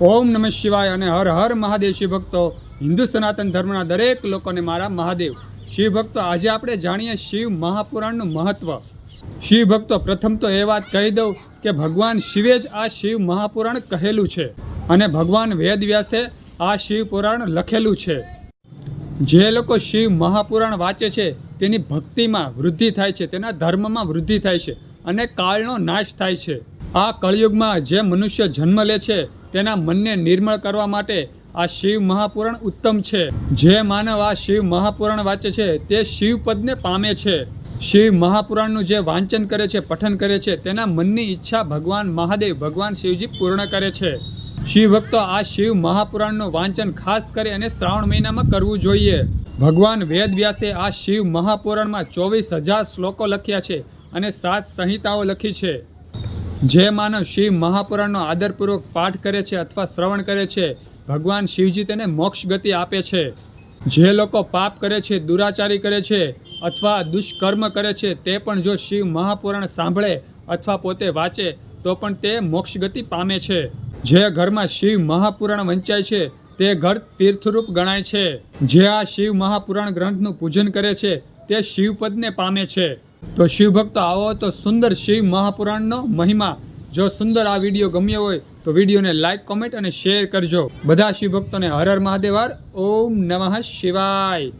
ઓમ નમઃ શિવાય અને હર હર મહાદેવ શિવ ભક્તો, હિન્દુ સનાતન ધર્મના દરેક લોકોને મારા મહાદેવ. શિવ ભક્તો, આજે આપણે જાણીએ શિવ મહાપુરાણનું મહત્વ. શિવ ભક્તો, પ્રથમ તો એ વાત કહી દઉં કે ભગવાન શિવે જ આ શિવ મહાપુરાણ કહેલું છે અને ભગવાન વેદ વ્યાસે આ શિવ પુરાણ લખેલું છે. જે લોકો શિવ મહાપુરાણ વાંચે છે, તેની ભક્તિમાં વૃદ્ધિ થાય છે, તેના ધર્મમાં વૃદ્ધિ થાય છે અને કાળનો નાશ થાય છે. આ કળિયુગમાં જે મનુષ્ય જન્મ લે છે, તેના મનને નિર્મળ કરવા માટે આ શિવ મહાપુરાણ ઉત્તમ છે. જે માનવ આ શિવ મહાપુરાણ વાંચે છે, તે શિવપદને પામે છે. શિવ મહાપુરાણનું જે વાંચન કરે છે, પઠન કરે છે, તેના મનની ઈચ્છા ભગવાન મહાદેવ, ભગવાન શિવજી પૂર્ણ કરે છે. શિવ ભક્તો આ શિવ મહાપુરાણનું વાંચન ખાસ કરી અને શ્રાવણ મહિનામાં કરવું જોઈએ. ભગવાન વેદ વ્યાસે આ શિવ મહાપુરાણમાં ચોવીસ હજાર શ્લોકો લખ્યા છે અને સાત સંહિતાઓ લખી છે. જે માનવ શિવ મહાપુરાણનો આદરપૂર્વક પાઠ કરે છે અથવા શ્રવણ કરે છે, ભગવાન શિવજી તેને મોક્ષ ગતિ આપે છે. જે લોકો પાપ કરે છે, દુરાચારી કરે છે અથવા દુષ્કર્મ કરે છે, તે પણ જો શિવ મહાપુરાણ સાંભળે અથવા પોતે વાંચે, તો પણ તે મોક્ષ ગતિ પામે છે. જે ઘરમાં શિવ મહાપુરાણ વંચાય છે, તે ઘર તીર્થરૂપ ગણાય છે. જે આ શિવ મહાપુરાણ ગ્રંથનું પૂજન કરે છે, તે શિવપદને પામે છે. તો શિવ ભક્તો આવો તો સુંદર શિવ મહાપુરાણનો મહિમા. જો સુંદર આ વીડિયો ગમ્યો હોય તો વિડીયોને લાઈક, કોમેન્ટ અને શેર કરજો. બધા શિવ ભક્તોને હર હર મહાદેવ ઓમ નમઃ શિવાય.